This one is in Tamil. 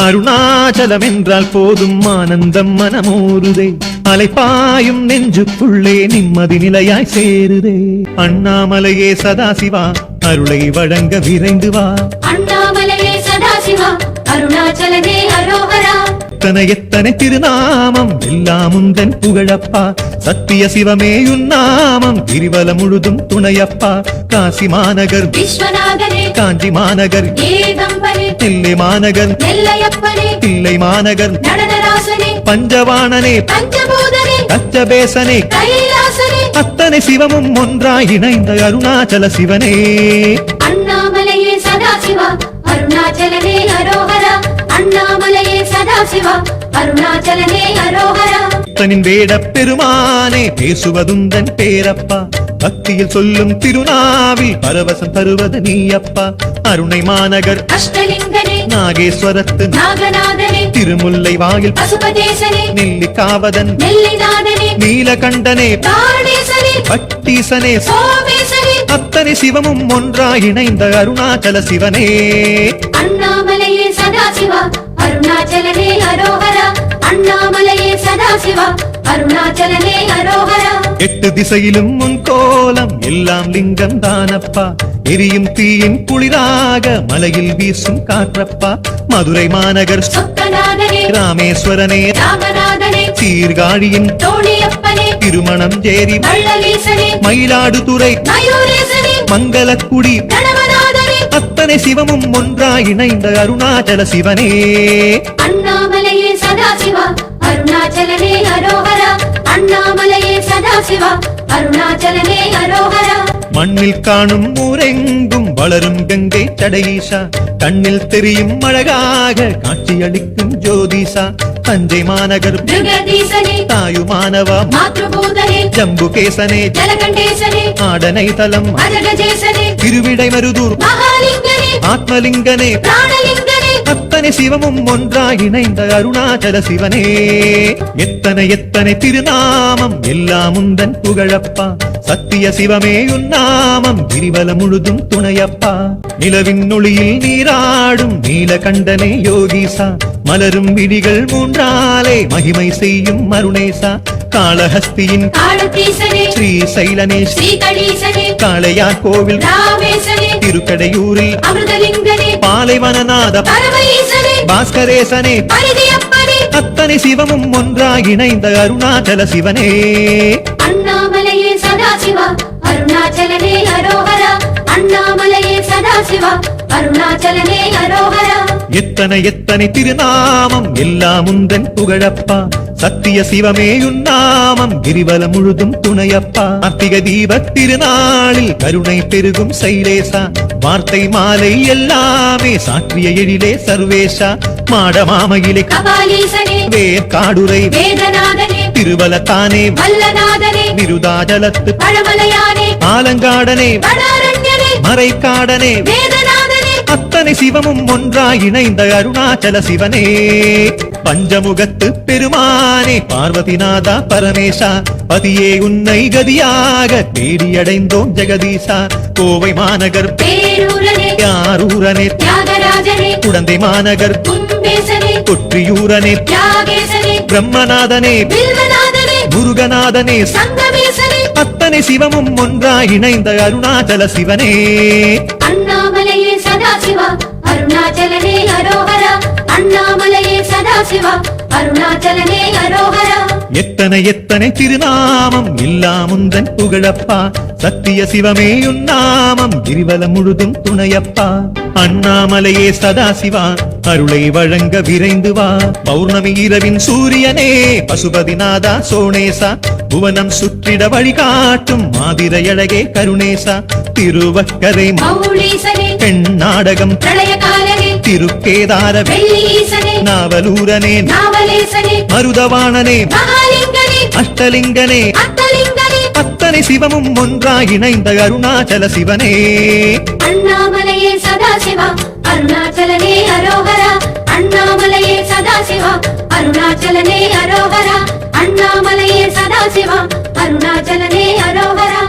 அருணாச்சலம் என்றால் போதும் ஆனந்தம் மனமோருதே. அலைப்பாயும் நெஞ்சுக்குள்ளே நிம்மதி நிலையாய் சேருதே. அண்ணாமலையே சதாசிவா அருளை வழங்க விரைந்து வா. அண்ணாமலையே சதாசிவா அருணாச்சலனே அரோகரா எத்தனை எத்தனை திருநாமம் எல்லாம் உந்தன் புகழப்பா. சத்திய சிவமே உன்னாமம் கிரிவலம் முழுதும் துணையப்பா. காசி மாநகர் விஸ்வநாதனே. காஞ்சி மாநகர். ஏகம்பனே தில்லை மாநகர். தில்லை மாநகர். பஞ்சவாணனே கச்சபேசனே. அத்தனை சிவமும் ஒன்றாய் இணைந்த அருணாச்சல சிவனே. அண்ணாமலையே சதாசிவா அருணாச்சலனே அரோகரா அண்ணாமலையே சதாசிவா அருணாச்சலனே அரோகரா தனின் வேட பெருமானே பேசுவதுந்தன் பேரப்பா. பக்தியில் சொல்லும் திருநாவில் பரவசம் தருவது நீயப்பா. அருணை மாநகர் அஷ்டலிங்கனே நாகேஸ்வரத்து நாகநாதனே திருமுல்லை வாயில் பசுபதேசனே நெல்லிக்காவதன் நெல்லிநாதனே நீலகண்டனே பட்டீசனே அத்தனை சிவமும் ஒன்றாய் இணைந்த அருணாச்சல சிவனே. அண்ணாமலையே சதாசிவா அருணாச்சலனே அரோகரா எட்டு திசையிலும் உன் கோலம் எல்லாம் லிங்கம் தானப்பா எரியும் தீயின் குளிராக மலையில் வீசும் காற்றப்பா. மதுரை மாநகர் ராமேஸ்வரனே. சீர்காழியின் திருமணம் ஜேரி. மயிலாடுதுறை. மங்களக்குடி. அத்தனை சிவமும் ஒன்றாய் இணைந்த அருணாச்சல சிவனே. அண்ணாமலையே சதாசிவா அருணாச்சலனே அரோகரா அண்ணாமலையே சதாசிவா. அருணாச்சலனே அரோகரா மண்ணில் காணும் ஊரெங்கும் வளரும் கங்கை சடையீசா கண்ணில் தெரியும் அழகாக காட்சியளிக்கும் ஜோதிசா தஞ்சை மாநகர் தாயுமானவா? ஜம்புகேசனே ஆடனை தலம் திருவிடை மருதூர் ஆத்மலிங்கனே. பிராணலிங்கனே அத்தனை சிவமும் ஒன்றாய் இணைந்த அருணாச்சல சிவனே. எத்தனை எத்தனை திருநாமம் எல்லாம் உந்தன் புகழப்பா. சத்திய சிவமே உன்னாமம் கிரிவல முழுதும் துணையப்பா. நிலவின் ஒளியில் நீராடும் நீலகண்டனே யோகிசா. மலரும் விழிகள் மூன்றாலே மகிமை செய்யும் மருணேசா காளஹஸ்தியின் ஸ்ரீ ஸ்ரீகணீசனே காளையார் கோவில் திருக்கடையூரில் பாலைவனநாத பாஸ்கரேசனே அத்தனை சிவமும் ஒன்றாய் இணைந்த அருணாச்சல சிவனே. அண்ணாமலையே சதாசிவா அருணாச்சலனே அரோகரா அண்ணாமலையே சதாசிவா அருணாச்சலனே அரோகரா எத்தனை எத்தனை திருநாமம் எல்லாம் உந்தன் புகழப்பா. சத்திய சிவமே உன்னாமம் கிரிவல முழுதும் துணையப்பா. அத்திக தீப திருநாளில் கருணை பெருகும் சைலேசா. வார்த்தை மாலை எல்லாமே சாற்றிய எழிலே சர்வேஷா. கபாலீசனே. வேற்காடுரை வேதநாதனே. திருவலத்தானே. விருதாஜலத்து ஆலங்காடனே. மறைக்காடனே. அத்தனை சிவமும் ஒன்றாய் இணைந்த அருணாச்சல சிவனே. பஞ்சமுகத்து பெருமானே பார்வதிநாதா பரமேஷா பதியே உன்னை கதியாக தேடியடைந்தோம் ஜெகதீசா கோவை மாநகர் யாரூரனே குடந்தை மாநகர் கொற்றியூரனே பிரம்மநாதனே முருகநாதனே அத்தனை சிவமும் ஒன்றாய் இணைந்த அருணாச்சல சிவனே. அண்ணாமலையே சதாசிவா அருணாச்சலனே அரோகரா அண்ணாமலையே சதாசிவா அருணாச்சலனே அரோகரா. எத்தனை எத்தனை திருநாமம் எல்லாம் உந்தன் புகழப்பா. சத்திய சிவமே உன்னாமம் கிரிவல முழுதும் துணையப்பா. அண்ணாமலையே சதாசிவா அருளை வழங்க விரைந்து வா. பௌர்ணமி இரவின் சூரியனே பசுபதிநாதா சோனேசா. புவனம் சுற்றிட வழிகாட்டும் மாதிரை அழகே கருணேசா. திருவக்கரை பெண் நாடகம் திருக்கேதார நாவலூரனே. மருதவாணனே. அஷ்டலிங்கனே. அத்தனை சிவமும் ஒன்றாய் இணைந்த அருணாச்சல சிவனே. அண்ணாமலையே சதாசிவா அருணாச்சலனே அரோகரா. அண்ணாமலையே சதாசிவா அருணாச்சலனே அரோகரா. அண்ணாமலையே சதாசிவா அருணாச்சலனே அரோகரா.